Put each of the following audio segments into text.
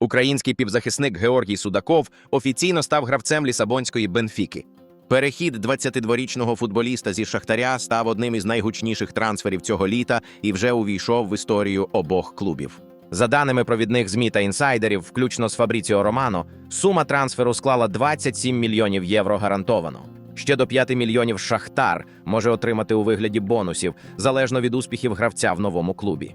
Український півзахисник Георгій Судаков офіційно став гравцем Лісабонської Бенфіки. Перехід 22-річного футболіста зі Шахтаря став одним із найгучніших трансферів цього літа і вже увійшов в історію обох клубів. За даними провідних ЗМІ та інсайдерів, включно з Фабріціо Романо, сума трансферу склала 27 мільйонів євро гарантовано. Ще до 5 мільйонів Шахтар може отримати у вигляді бонусів, залежно від успіхів гравця в новому клубі.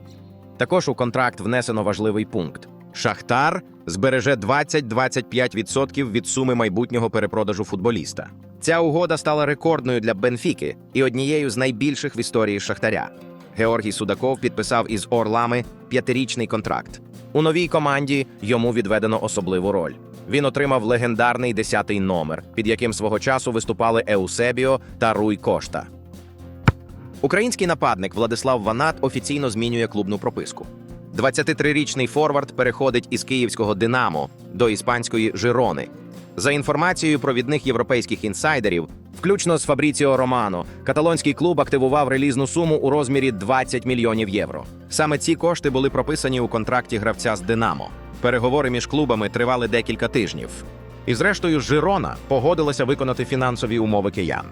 Також у контракт внесено важливий пункт: Шахтар збереже 20-25% від суми майбутнього перепродажу футболіста. Ця угода стала рекордною для Бенфіки і однією з найбільших в історії Шахтаря. Георгій Судаков підписав із Орлами п'ятирічний контракт. У новій команді йому відведено особливу роль. Він отримав легендарний десятий номер, під яким свого часу виступали Еусебіо та Руй Кошта. Український нападник Владислав Ванат офіційно змінює клубну прописку. 23-річний форвард переходить із київського Динамо до іспанської Жирони. За інформацією провідних європейських інсайдерів, включно з Фабріціо Романо, каталонський клуб активував релізну суму у розмірі 20 мільйонів євро. Саме ці кошти були прописані у контракті гравця з Динамо. Переговори між клубами тривали декілька тижнів. І зрештою, Жирона погодилася виконати фінансові умови киян.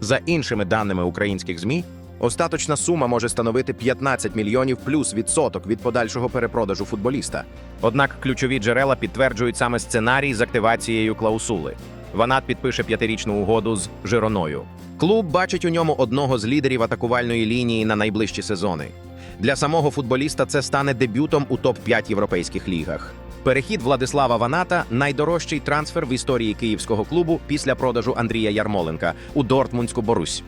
За іншими даними українських ЗМІ, остаточна сума може становити 15 мільйонів плюс відсоток від подальшого перепродажу футболіста. Однак ключові джерела підтверджують саме сценарій з активацією клаусули. Ванат підпише п'ятирічну угоду з Жироною. Клуб бачить у ньому одного з лідерів атакувальної лінії на найближчі сезони. Для самого футболіста це стане дебютом у топ-5 європейських лігах. Перехід Владислава Ваната найдорожчий трансфер в історії київського клубу після продажу Андрія Ярмоленка у Дортмундську Борусь.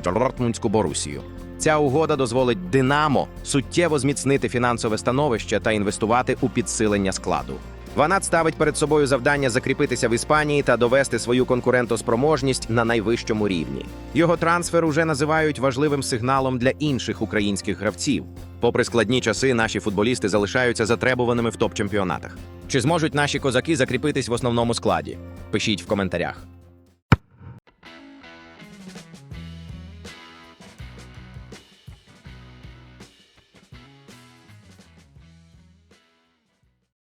Дортмундську Борусію. Ця угода дозволить Динамо суттєво зміцнити фінансове становище та інвестувати у підсилення складу. Ванат ставить перед собою завдання закріпитися в Іспанії та довести свою конкурентоспроможність на найвищому рівні. Його трансфер уже називають важливим сигналом для інших українських гравців. Попри складні часи, наші футболісти залишаються затребуваними в топ-чемпіонатах. Чи зможуть наші козаки закріпитись в основному складі? Пишіть в коментарях.